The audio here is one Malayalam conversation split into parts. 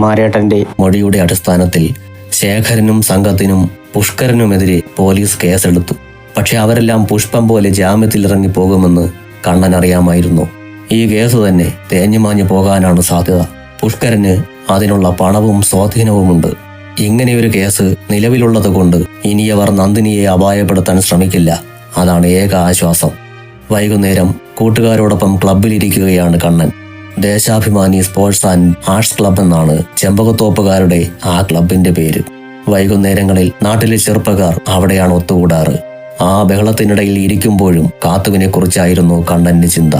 കുമാരേട്ടന്റെ മൊഴിയുടെ അടിസ്ഥാനത്തിൽ ശേഖരനും സംഘത്തിനും പുഷ്കരനുമെതിരെ പോലീസ് കേസെടുത്തു. പക്ഷെ അവരെല്ലാം പുഷ്പം പോലെ ജാമ്യത്തിൽ ഇറങ്ങി പോകുമെന്ന് കണ്ണൻ അറിയാമായിരുന്നു ഈ കേസ് തന്നെ തേഞ്ഞുമാഞ്ഞു പോകാനാണ് സാധ്യത. പുഷ്കരന് അതിനുള്ള പണവും സ്വാധീനവുമുണ്ട്. ഇങ്ങനെയൊരു കേസ് നിലവിലുള്ളത് കൊണ്ട് ഇനിയവർ നന്ദിനിയെ അപായപ്പെടുത്താൻ ശ്രമിക്കില്ല. അതാണ് ഏക ആശ്വാസം. വൈകുന്നേരം കൂട്ടുകാരോടൊപ്പം ക്ലബിലിരിക്കുകയാണ് Kannan. Deshabhimani sports and arts club എന്നാണ് ചെമ്പകത്തോപ്പുകാരുടെ ആ ക്ലബിന്റെ പേര്. വൈകുന്നേരങ്ങളിൽ നാട്ടിലെ ചെറുപ്പക്കാർ അവിടെയാണ് ഒത്തുകൂടാറ്. ആ ബഹളത്തിനിടയിൽ ഇരിക്കുമ്പോഴും കാത്തുവിനെ കുറിച്ചായിരുന്നു കണ്ണന്റെ ചിന്ത.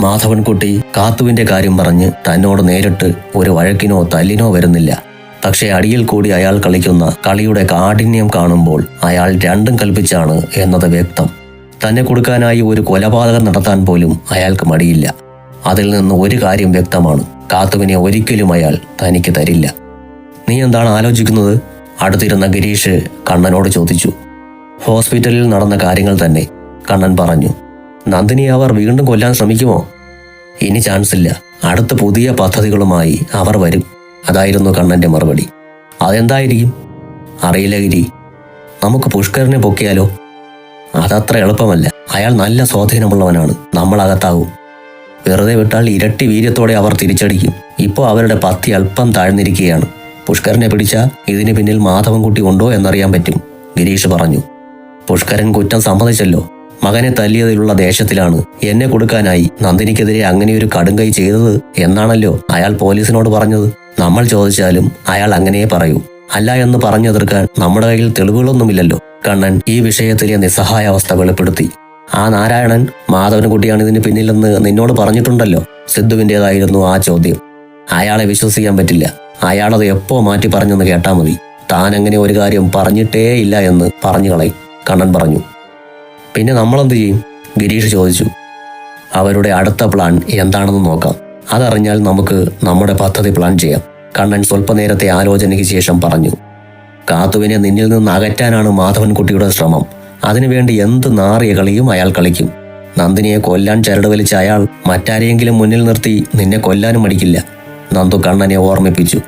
മാധവൻകുട്ടി കാത്തുവിന്റെ കാര്യം പറഞ്ഞ് തന്നോട് നേരിട്ട് ഒരു വഴക്കിനോ തല്ലിനോ വരുന്നില്ല. പക്ഷേ അടിയിൽ കൂടി അയാൾ കളിക്കുന്ന കളിയുടെ കാഠിന്യം കാണുമ്പോൾ അയാൾ രണ്ടും കൽപ്പിച്ചാണ് എന്നത് വ്യക്തം. തന്നെ കൊടുക്കാനായി ഒരു കൊലപാതകം നടത്താൻ പോലും അയാൾക്ക് മടിയില്ല. അതിൽ നിന്ന് ഒരു കാര്യം വ്യക്തമാണ്. കാത്തുവിനെ ഒരിക്കലും അയാൾ തനിക്ക് തരില്ല. നീ എന്താണ് ആലോചിക്കുന്നത്? അടുത്തിരുന്ന ഗിരീഷ് കണ്ണനോട് ചോദിച്ചു. ഹോസ്പിറ്റലിൽ നടന്ന കാര്യങ്ങൾ തന്നെ കണ്ണൻ പറഞ്ഞു. നന്ദിനി അവർ വീണ്ടും കൊല്ലാൻ ശ്രമിക്കുമോ? ഇനി ചാൻസ് ഇല്ല. അടുത്ത പുതിയ പദ്ധതികളുമായി അവർ വരും. അതായിരുന്നു കണ്ണന്റെ മറുപടി. അതെന്തായിരിക്കും? അറിയില്ല ഗിരി. നമുക്ക് പുഷ്കരനെ പൊക്കിയാലോ? അതത്ര എളുപ്പമല്ല. അയാൾ നല്ല സ്വാധീനമുള്ളവനാണ്. നമ്മൾ വെറുതെ വിട്ടാൽ ഇരട്ടി വീര്യത്തോടെ അവർ തിരിച്ചടിക്കും. ഇപ്പോൾ അവരുടെ പത്തി അല്പം താഴ്ന്നിരിക്കുകയാണ്. പുഷ്കരനെ പിടിച്ച ഇതിന് പിന്നിൽ മാധവൻകുട്ടി ഉണ്ടോ എന്നറിയാൻ പറ്റും ഗിരീഷ് പറഞ്ഞു. പുഷ്കരൻ കുറ്റം സമ്മതിച്ചല്ലോ. മകനെ തല്ലിയതിലുള്ള ദേശത്തിലാണ് എന്നെ കൊടുക്കാനായി നന്ദിനിക്കെതിരെ അങ്ങനെയൊരു കടുങ്കൈ ചെയ്തത് എന്നാണല്ലോ അയാൾ പോലീസിനോട് പറഞ്ഞത്. നമ്മൾ ചോദിച്ചാലും അയാൾ അങ്ങനെയേ പറയൂ. അല്ല എന്ന് പറഞ്ഞെതിർക്കാൻ നമ്മുടെ കയ്യിൽ തെളിവുകളൊന്നുമില്ലല്ലോ. കണ്ണൻ ഈ വിഷയത്തിലെ നിസ്സഹായാവസ്ഥ വെളിപ്പെടുത്തി. ആ നാരായണൻ മാധവൻകുട്ടിയാണ് ഇതിന് പിന്നിലെന്ന് നിന്നോട് പറഞ്ഞിട്ടുണ്ടല്ലോ. സിദ്ധുവിന്റെതായിരുന്നു ആ ചോദ്യം. അയാളെ വിശ്വസിക്കാൻ പറ്റില്ല. അയാളത് എപ്പോ മാറ്റി പറഞ്ഞെന്ന് കേട്ടാ മതി. താൻ അങ്ങനെ ഒരു കാര്യം പറഞ്ഞിട്ടേ ഇല്ല എന്ന് പറഞ്ഞു കളയും. കണ്ണൻ പറഞ്ഞു. പിന്നെ നമ്മളെന്ത് ചെയ്യും? ഗിരീഷ് ചോദിച്ചു. അവരുടെ അടുത്ത പ്ലാൻ എന്താണെന്ന് നോക്കാം. അതറിഞ്ഞാൽ നമുക്ക് നമ്മുടെ പദ്ധതി പ്ലാൻ ചെയ്യാം. കണ്ണൻ സ്വല്പനേരത്തെ ആലോചനയ്ക്ക് ശേഷം പറഞ്ഞു. കാത്തുവിനെ നിന്നിൽ നിന്ന് അകറ്റാനാണ് മാധവൻകുട്ടിയുടെ ശ്രമം. അതിനുവേണ്ടി എന്ത് നാറിയ കളിയും അയാൾ കളിക്കും. നന്ദിനിയെ കൊല്ലാൻ ചരട് വലിച്ച അയാൾ മറ്റാരെയെങ്കിലും മുന്നിൽ നിർത്തി നിന്നെ കൊല്ലാനും മടിക്കില്ല. നന്ദു കണ്ണനെ ഓർമ്മിപ്പിച്ചു.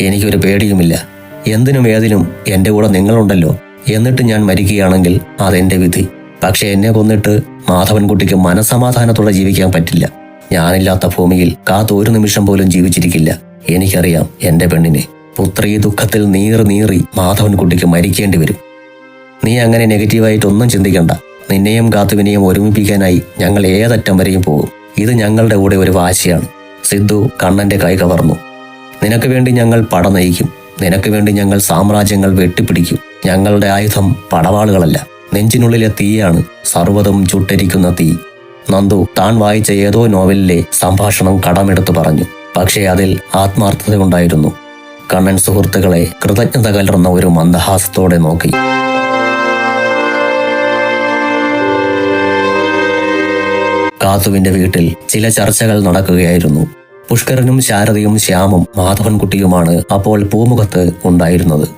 എനിക്കൊരു പേടിയുമില്ല. എന്തിനും ഏതിനും എന്റെ കൂടെ നിങ്ങളുണ്ടല്ലോ. എന്നിട്ട് ഞാൻ മരിക്കുകയാണെങ്കിൽ അതെന്റെ വിധി. പക്ഷെ എന്നെ കൊന്നിട്ട് മാധവൻകുട്ടിക്ക് മനസമാധാനത്തോടെ ജീവിക്കാൻ പറ്റില്ല. ഞാനില്ലാത്ത ഭൂമിയിൽ കാത്ത് ഒരു നിമിഷം പോലും ജീവിച്ചിരിക്കില്ല. എനിക്കറിയാം എന്റെ പെണ്ണിനെ. പുത്രീ ദുഃഖത്തിൽ നീറി നീറി മാധവൻകുട്ടിക്ക് മരിക്കേണ്ടി വരും. നീ അങ്ങനെ നെഗറ്റീവായിട്ടൊന്നും ചിന്തിക്കണ്ട. നിന്നെയും കാത്തുവിനെയും ഒരുമിപ്പിക്കാനായി ഞങ്ങൾ ഏതറ്റം വരെയും പോകും. ഇത് ഞങ്ങളുടെ കൂടെ ഒരു വാശിയാണ്. സിദ്ധു കണ്ണന്റെ കൈ കവർന്നു. നിനക്ക് വേണ്ടി ഞങ്ങൾ പട നയിക്കും. നിനക്ക് വേണ്ടി ഞങ്ങൾ സാമ്രാജ്യങ്ങൾ വെട്ടിപ്പിടിക്കും. ഞങ്ങളുടെ ആയുധം പടവാളുകളല്ല. നെഞ്ചിനുള്ളിലെ തീയാണ് സർവതും ചുട്ടരിക്കുന്ന തീ. നന്ദു താൻ വായിച്ച ഏതോ നോവലിലെ സംഭാഷണം കടമെടുത്തു പറഞ്ഞു. പക്ഷേ അതിൽ ആത്മാർത്ഥത ആത്മാർത്ഥതയുണ്ടായിരുന്നു കണ്ണൻ സുഹൃത്തുക്കളെ കൃതജ്ഞത കലർന്ന ഒരു മന്ദഹാസത്തോടെ നോക്കി. കാത്തുവിന്റെ വീട്ടിൽ ചില ചർച്ചകൾ നടക്കുകയായിരുന്നു. പുഷ്കരനും ശാരദയും ശ്യാമും മാധവൻകുട്ടിയുമാണ് അപ്പോൾ പൂമുഖത്ത് ഉണ്ടായിരുന്നത്.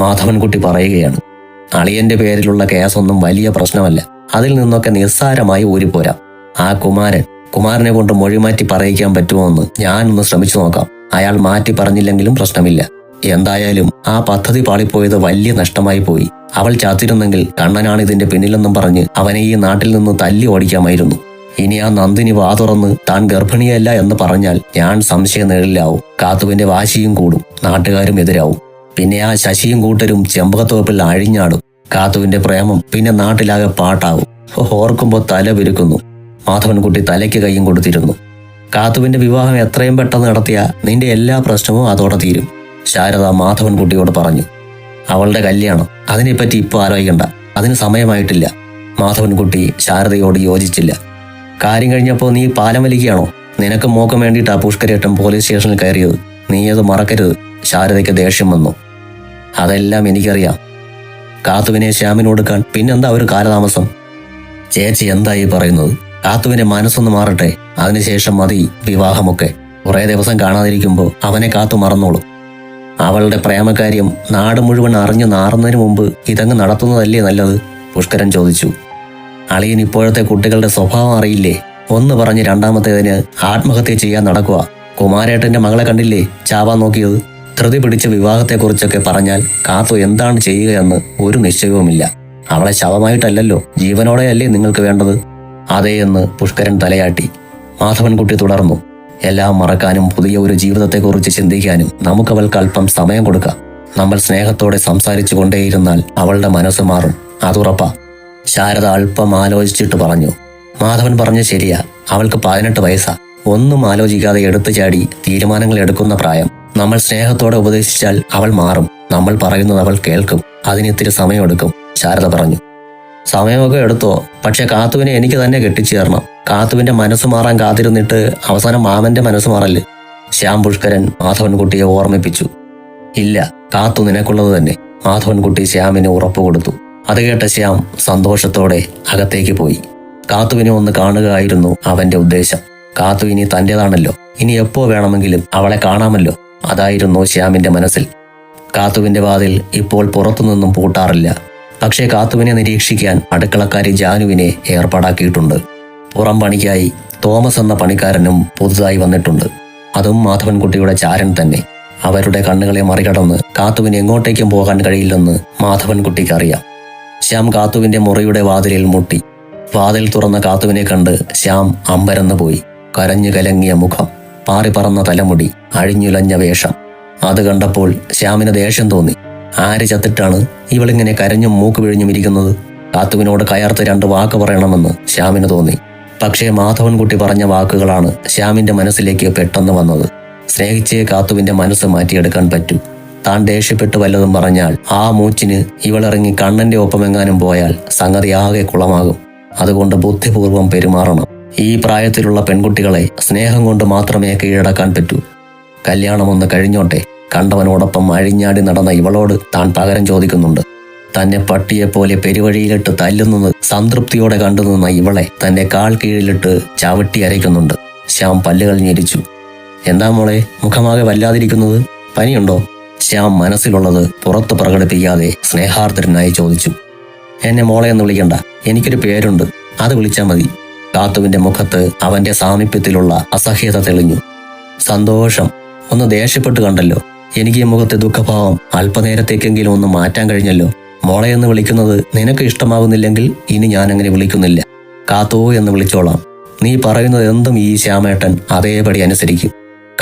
മാധവൻകുട്ടി പറയുകയാണ് അളിയന്റെ പേരിലുള്ള കേസൊന്നും വലിയ പ്രശ്നമല്ല. അതിൽ നിന്നൊക്കെ നിസ്സാരമായി ഊരിപ്പോരാം. ആ കുമാരൻ കുമാരനെ കൊണ്ട് മൊഴിമാറ്റി പറയിക്കാൻ പറ്റുമോ എന്ന് ഞാനൊന്ന് ശ്രമിച്ചു നോക്കാം. അയാൾ മാറ്റി പറഞ്ഞില്ലെങ്കിലും പ്രശ്നമില്ല. എന്തായാലും ആ പദ്ധതി പാളിപ്പോയത് വലിയ നഷ്ടമായി പോയി. അവൾ ചാത്തിരുന്നെങ്കിൽ കണ്ണനാണ് ഇതിന്റെ പിന്നിലെന്നും പറഞ്ഞ് അവനെ ഈ നാട്ടിൽ നിന്ന് തല്ലി ഓടിക്കാമായിരുന്നു. ഇനി ആ നന്ദിനി വാ തുറന്ന് താൻ ഗർഭിണിയല്ല എന്ന് പറഞ്ഞാൽ ഞാൻ സംശയം നിഴലിലാവും കാത്തുവിന്റെ വാശിയും കൂടും. നാട്ടുകാരും എതിരാവും. പിന്നെ ആ ശശിയും കൂട്ടരും ചെമ്പകത്തോപ്പിൽ അഴിഞ്ഞാടും. കാത്തുവിന്റെ പ്രേമം പിന്നെ നാട്ടിലാകെ പാട്ടാവും. ഓർക്കുമ്പോൾ തല വിരുക്കുന്നു. മാധവൻകുട്ടി തലയ്ക്ക് കൈയും കൊടുത്തിരുന്നു. കാത്തുവിന്റെ വിവാഹം എത്രയും പെട്ടെന്ന് നടത്തിയ നിന്റെ എല്ലാ പ്രശ്നവും അതോടെ തീരും. ശാരദ മാധവൻകുട്ടിയോട് പറഞ്ഞു. അവളുടെ കല്യാണം. അതിനെപ്പറ്റി ഇപ്പോൾ ആലോചിക്കണ്ട. അതിന് സമയമായിട്ടില്ല. മാധവൻകുട്ടി ശാരദയോട് യോജിച്ചില്ല. കാര്യം കഴിഞ്ഞപ്പോൾ നീ പാലം വലിക്കുകയാണോ? നിനക്ക് മോക്കം വേണ്ടിയിട്ടാ പുഷ്കരേട്ടൻ പോലീസ് സ്റ്റേഷനിൽ കയറിയത്. നീ അത് മറക്കരുത്. ശാരദയ്ക്ക് ദേഷ്യം വന്നു. അതെല്ലാം എനിക്കറിയാം. കാത്തുവിനെ ശ്യാമിന് കൊടുക്കാൻ പിന്നെന്താ ഒരു കാലതാമസം? ചേച്ചി എന്തായി പറയുന്നത്? കാത്തുവിന്റെ മനസ്സൊന്ന് മാറട്ടെ. അതിനുശേഷം മതി വിവാഹമൊക്കെ. കുറേ ദിവസം കാണാതിരിക്കുമ്പോൾ അവനെ കാത്തു മറന്നോളൂ. അവളുടെ പ്രേമകാര്യം നാട് മുഴുവൻ അറിഞ്ഞു നാറുന്നതിന് മുമ്പ് ഇതങ്ങ് നടത്തുന്നതല്ലേ നല്ലത്? പുഷ്കരൻ ചോദിച്ചു. അളിയൻ ഇപ്പോഴത്തെ കുട്ടികളുടെ സ്വഭാവം അറിയില്ലേ? ഒന്ന് പറഞ്ഞ് രണ്ടാമത്തേതിന് ആത്മഹത്യ ചെയ്യാൻ നടക്കുക കുമാരേട്ടന്റെ മകളെ കണ്ടില്ലേ? ചാവാൻ നോക്കിയത്. ധൃതി പിടിച്ച വിവാഹത്തെക്കുറിച്ചൊക്കെ പറഞ്ഞാൽ കാത്തു എന്താണ് ചെയ്യുകയെന്ന് ഒരു നിശ്ചയവുമില്ല. അവളെ ശവമായിട്ടല്ലല്ലോ ജീവനോടെയല്ലേ നിങ്ങൾക്ക് വേണ്ടത്? അതേ എന്ന് പുഷ്കരൻ തലയാട്ടി. മാധവൻകുട്ടി തുടർന്നു. എല്ലാം മറക്കാനും പുതിയ ഒരു ജീവിതത്തെക്കുറിച്ച് ചിന്തിക്കാനും നമുക്കവൾക്ക് അല്പം സമയം കൊടുക്കാം. നമ്മൾ സ്നേഹത്തോടെ സംസാരിച്ചു കൊണ്ടേയിരുന്നാൽ അവളുടെ മനസ്സ് മാറും. അതുറപ്പാ. ശാരദ അല്പം ആലോചിച്ചിട്ട് പറഞ്ഞു മാധവൻ പറഞ്ഞ ശരിയാ. അവൾക്ക് പതിനെട്ട് വയസ്സാ. ഒന്നും ആലോചിക്കാതെ എടുത്തു ചാടി തീരുമാനങ്ങൾ എടുക്കുന്ന പ്രായം. നമ്മൾ സ്നേഹത്തോടെ ഉപദേശിച്ചാൽ അവൾ മാറും. നമ്മൾ പറയുന്നത് അവൾ കേൾക്കും. അതിന് ഇത്തിരി സമയമെടുക്കും ശാരദ പറഞ്ഞു. സമയമൊക്കെ എടുത്തോ. പക്ഷെ കാത്തുവിനെ എനിക്ക് തന്നെ കെട്ടിച്ചേർണം കാത്തുവിന്റെ മനസ്സ് മാറാൻ കാത്തിരുന്നിട്ട് അവസാനം മാമന്റെ മനസ്സ് മാറൽ ശ്യാം പുഷ്കരൻ മാധവൻകുട്ടിയെ ഓർമ്മിപ്പിച്ചു. ഇല്ല കാത്തു നിനക്കുള്ളത് തന്നെ. മാധവൻകുട്ടി ശ്യാമിന് ഉറപ്പ് കൊടുത്തു. അത് കേട്ട ശ്യാം സന്തോഷത്തോടെ അകത്തേക്ക് പോയി. കാത്തുവിനെ ഒന്ന് കാണുകയായിരുന്നു അവന്റെ ഉദ്ദേശം. കാത്തു ഇനി തന്റേതാണല്ലോ. ഇനി എപ്പോ വേണമെങ്കിലും അവളെ കാണാമല്ലോ. അതായിരുന്നു ശ്യാമിന്റെ മനസ്സിൽ. കാത്തുവിന്റെ വാതിൽ ഇപ്പോൾ പുറത്തുനിന്നും പൂട്ടാറില്ല. പക്ഷേ കാത്തുവിനെ നിരീക്ഷിക്കാൻ അടുക്കളക്കാരി ജാനുവിനെ ഏർപ്പാടാക്കിയിട്ടുണ്ട്. പുറം പണിക്കായി തോമസ് എന്ന പണിക്കാരനും പുതുതായി വന്നിട്ടുണ്ട്. അതും മാധവൻകുട്ടിയുടെ ചാരൻ തന്നെ. അവരുടെ കണ്ണുകളെ മറികടന്ന് കാത്തുവിന് എങ്ങോട്ടേക്കും പോകാൻ കഴിയില്ലെന്ന് മാധവൻകുട്ടിക്ക് അറിയാം. ശ്യാം കാത്തുവിന്റെ മുറിയുടെ വാതിലിൽ മുട്ടി. വാതിൽ തുറന്ന കാത്തുവിനെ കണ്ട് ശ്യാം അമ്പരന്ന് പോയി. കരഞ്ഞു കലങ്ങിയ മുഖം. പാറിപ്പറന്ന തലമുടി അഴിഞ്ഞുലഞ്ഞ വേഷം. അത് കണ്ടപ്പോൾ ശ്യാമിന് ദേഷ്യം തോന്നി. ആര് ചത്തിട്ടാണ് ഇവളിങ്ങനെ കരഞ്ഞും മൂക്ക് പിഴിഞ്ഞും ഇരിക്കുന്നത്? കാത്തുവിനോട് കയർത്ത് രണ്ട് വാക്ക് പറയണമെന്ന് ശ്യാമിന് തോന്നി. പക്ഷേ മാധവൻകുട്ടി പറഞ്ഞ വാക്കുകളാണ് ശ്യാമിന്റെ മനസ്സിലേക്ക് പെട്ടെന്ന് വന്നത്. സ്നേഹിച്ചേ കാത്തുവിന്റെ മനസ്സ് മാറ്റിയെടുക്കാൻ പറ്റൂ. താൻ ദേഷ്യപ്പെട്ട് വല്ലതും പറഞ്ഞാൽ ആ മൂച്ചിന് ഇവളിറങ്ങി കണ്ണന്റെ ഒപ്പമെങ്ങാനും പോയാൽ സംഗതി ആകെ കുളമാകും. അതുകൊണ്ട് ബുദ്ധിപൂർവം പെരുമാറണം. ഈ പ്രായത്തിലുള്ള പെൺകുട്ടികളെ സ്നേഹം കൊണ്ട് മാത്രമേ കീഴടക്കാൻ പറ്റൂ. കല്യാണമൊന്ന് കഴിഞ്ഞോട്ടെ. കണ്ടവനോടൊപ്പം അഴിഞ്ഞാടി നടന്ന ഇവളോട് താൻ പകരം ചോദിക്കുന്നുണ്ട്. തന്നെ പട്ടിയെപ്പോലെ പെരുവഴിയിലിട്ട് തല്ലുന്നത് സംതൃപ്തിയോടെ കണ്ടുനിന്ന ഇവളെ തന്റെ കാൽ കീഴിലിട്ട് ചവിട്ടി അരയ്ക്കുന്നുണ്ട്. ശ്യാം പല്ലുകൾ ഞെരിച്ചു. എന്താ മോളെ മുഖമാകെ വല്ലാതിരിക്കുന്നത്? പനിയുണ്ടോ? ശ്യാം മനസ്സിലുള്ളത് പുറത്തു പ്രകടിപ്പിക്കാതെ സ്നേഹാർദ്രനായി ചോദിച്ചു. എന്നെ മോളെ എന്ന് വിളിക്കണ്ട. എനിക്കൊരു പേരുണ്ട്. അത് വിളിച്ചാൽ മതി. കാത്തുവിന്റെ മുഖത്ത് അവന്റെ സാമീപ്യത്തിലുള്ള അസഹ്യത തെളിഞ്ഞു. സന്തോഷം. ഒന്ന് ദേഷ്യപ്പെട്ടു കണ്ടല്ലോ. എനിക്ക് ഈ മുഖത്തെ ദുഃഖഭാവം അല്പനേരത്തേക്കെങ്കിലും ഒന്ന് മാറ്റാൻ കഴിഞ്ഞല്ലോ. മോളെ എന്ന് വിളിക്കുന്നത് നിനക്ക് ഇഷ്ടമാവുന്നില്ലെങ്കിൽ ഇനി ഞാൻ അങ്ങനെ വിളിക്കുന്നില്ല. കാത്തോ എന്ന് വിളിച്ചോളാം. നീ പറയുന്നത് എന്തും ഈ ശ്യാമേട്ടൻ അതേപടി അനുസരിക്കും.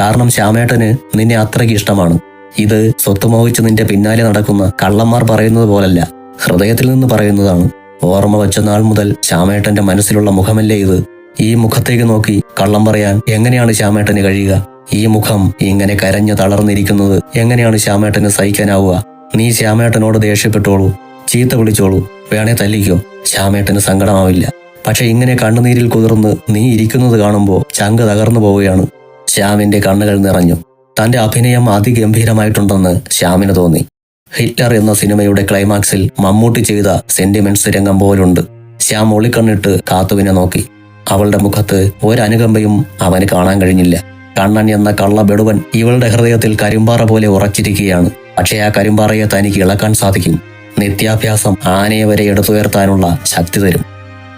കാരണം ശ്യാമേട്ടന് നിന്നെ അത്രയ്ക്ക് ഇഷ്ടമാണ്. ഇത് സ്വത്ത് മോഹിച്ച് നിന്റെ പിന്നാലെ നടക്കുന്ന കള്ളന്മാർ പറയുന്നത് പോലല്ല. ഹൃദയത്തിൽ നിന്ന് പറയുന്നതാണ്. ഓർമ്മ വച്ച നാൾ മുതൽ ശ്യാമേട്ടന്റെ മനസ്സിലുള്ള മുഖമല്ലേ ഇത്? ഈ മുഖത്തേക്ക് നോക്കി കള്ളം പറയാൻ എങ്ങനെയാണ് ശ്യാമേട്ടന് കഴിയുക? ഈ മുഖം ഇങ്ങനെ കരഞ്ഞു തളർന്നിരിക്കുന്നത് എങ്ങനെയാണ് ശ്യാമേട്ടന് സഹിക്കാനാവുക? നീ ശ്യാമേട്ടനോട് ദേഷ്യപ്പെട്ടോളൂ. ചീത്ത വിളിച്ചോളൂ. വേണേ തല്ലിക്കോ. ശ്യാമേട്ടന് സങ്കടമാവില്ല. പക്ഷെ ഇങ്ങനെ കണ്ണുനീരിൽ കുതിർന്ന് നീ ഇരിക്കുന്നത് കാണുമ്പോൾ ചങ്ക് തകർന്നു പോവുകയാണ്. ശ്യാമിന്റെ കണ്ണുകൾ നിറഞ്ഞു. തന്റെ അഭിനയം അതിഗംഭീരമായിട്ടുണ്ടെന്ന് ശ്യാമിന് തോന്നി. ഹിറ്റ്ലർ എന്ന സിനിമയുടെ ക്ലൈമാക്സിൽ മമ്മൂട്ടി ചെയ്ത സെന്റിമെന്റ്സ് രംഗം പോലുണ്ട്. ശ്യാം ഒളിക്കണ്ണിട്ട് കാത്തുവിനെ നോക്കി. അവളുടെ മുഖത്ത് ഒരനുകമ്പയും അവന് കാണാൻ കഴിഞ്ഞില്ല. കണ്ണൻ എന്ന കള്ള ബെടുവൻ ഇവളുടെ ഹൃദയത്തിൽ കരിമ്പാറ പോലെ ഉറച്ചിരിക്കുകയാണ്. പക്ഷേ ആ കരിമ്പാറയെ തനിക്ക് ഇളക്കാൻ സാധിക്കും. നിത്യാഭ്യാസം ആനയെ വരെ എടുത്തുയർത്താനുള്ള ശക്തി തരും.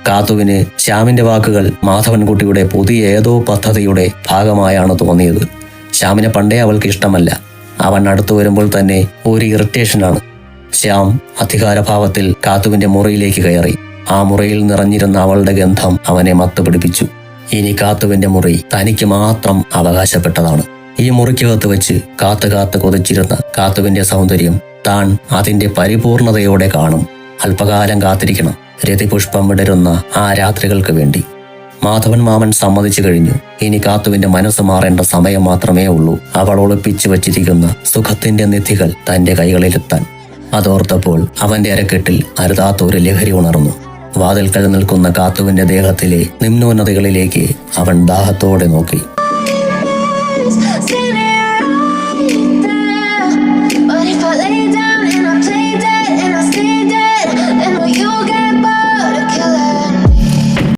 കാത്തുവിന് ശ്യാമിന്റെ വാക്കുകൾ മാധവൻകുട്ടിയുടെ പുതിയ ഏതോ പദ്ധതിയുടെ ഭാഗമായാണ് തോന്നിയത്. ശ്യാമിനെ പണ്ടേ അവൾക്ക് ഇഷ്ടമല്ല. അവൻ അടുത്തു വരുമ്പോൾ തന്നെ ഒരു ഇറിറ്റേഷനാണ്. ശ്യാം അധികാരഭാവത്തിൽ കാത്തുവിന്റെ മുറിയിലേക്ക് കയറി. ആ മുറിയിൽ നിറഞ്ഞിരുന്ന അവളുടെ ഗന്ധം അവനെ മത്തുപിടിപ്പിച്ചു ഇനി കാത്തുവിന്റെ മുറി തനിക്ക് മാത്രം അവകാശപ്പെട്ടതാണ്. ഈ മുറിക്കകത്ത് വെച്ച് കാത്തു കാത്ത് കൊതിച്ചിരുന്ന കാത്തുവിന്റെ സൗന്ദര്യം താൻ അതിന്റെ പരിപൂർണതയോടെ കാണും. അല്പകാലം കാത്തിരിക്കണം. രതിപുഷ്പം വിടരുന്ന ആ രാത്രികൾക്ക് വേണ്ടി. മാധവൻ മാമൻ സമ്മതിച്ചു കഴിഞ്ഞു. ഇനി കാത്തുവിന്റെ മനസ്സ് മാറേണ്ട സമയം മാത്രമേ ഉള്ളൂ. അവൾ ഒളിപ്പിച്ചു വച്ചിരിക്കുന്ന സുഖത്തിന്റെ നിധികൾ തന്റെ കൈകളിലെത്താൻ. അതോർത്തപ്പോൾ അവന്റെ അരക്കെട്ടിൽ അരുതാത്ത ഒരു ലഹരി ഉണർന്നു. വാതിൽക്കൽ നിൽക്കുന്ന കാത്തുവിന്റെ ദേഹത്തിലെ നിമ്നോന്നതകളിലേക്ക് അവൻ ദാഹത്തോടെ നോക്കി.